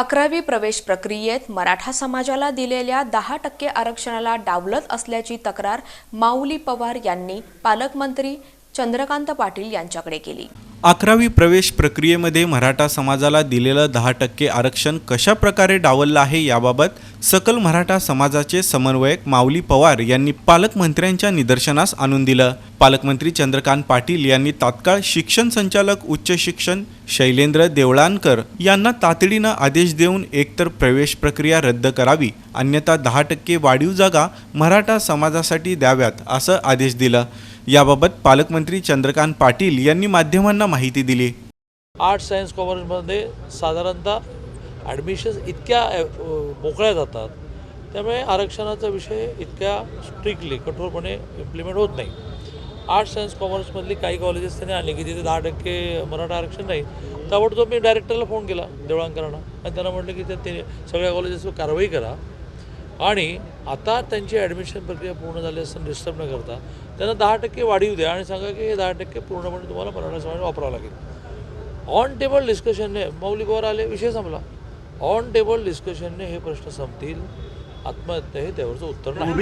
अकरावी प्रवेश प्रक्रियेत मराठा समाजाला दिलेल्या दहा टक्के आरक्षणाला डावलत असल्याची तक्रार माऊली पवार यांनी पालकमंत्री चंद्रकांत पाटील यांच्याकडे केली. अकरावी प्रवेश प्रक्रियेमध्ये मराठा समाजाला दिलेलं दहा टक्के आरक्षण कशा प्रकारे डावललं आहे याबाबत सकल मराठा समाजाचे समन्वयक माऊली पवार यांनी पालकमंत्र्यांच्या निदर्शनास आणून दिलं. पालकमंत्री चंद्रकांत पाटील यांनी तात्काळ शिक्षण संचालक उच्च शिक्षण शैलेंद्र देवळानकर यांना तातडीनं आदेश देऊन एकतर प्रवेश प्रक्रिया रद्द करावी अन्यथा दहा टक्के वाढीव जागा मराठा समाजासाठी द्याव्यात असं आदेश दिलं. याबाबत पालकमंत्री चंद्रकांत पाटील यांनी माध्यमांना माहिती दिली. आर्ट्स सायन्स कॉमर्समध्ये साधारणतः ॲडमिशन्स इतक्या मोकळ्या जातात त्यामुळे आरक्षणाचा विषय इतक्या स्ट्रिक्टली कठोरपणे इम्प्लिमेंट होत नाही. आर्ट्स सायन्स कॉमर्समधली काही कॉलेजेस त्यांनी आणले की तिथे दहा टक्के मराठा आरक्षण नाही. ताबडतोब मी डायरेक्टरला फोन केला देवळांकरांना. आणि त्यांना म्हटलं की ते सगळ्या कॉलेजेसवर कारवाई करा. आणि आता त्यांची ॲडमिशन प्रक्रिया पूर्ण झाली असताना डिस्टर्ब न करता त्यांना दहा टक्के वाढीव द्या आणि सांगा की हे दहा टक्के पूर्णपणे तुम्हाला मराठा समाज वापरावं लागेल. ऑन टेबल डिस्कशनने मौलिकावर आले विषय संपला. ऑन टेबल डिस्कशनने हे प्रश्न संपतील. आत्महत्या हे त्यावरचं उत्तर नाही.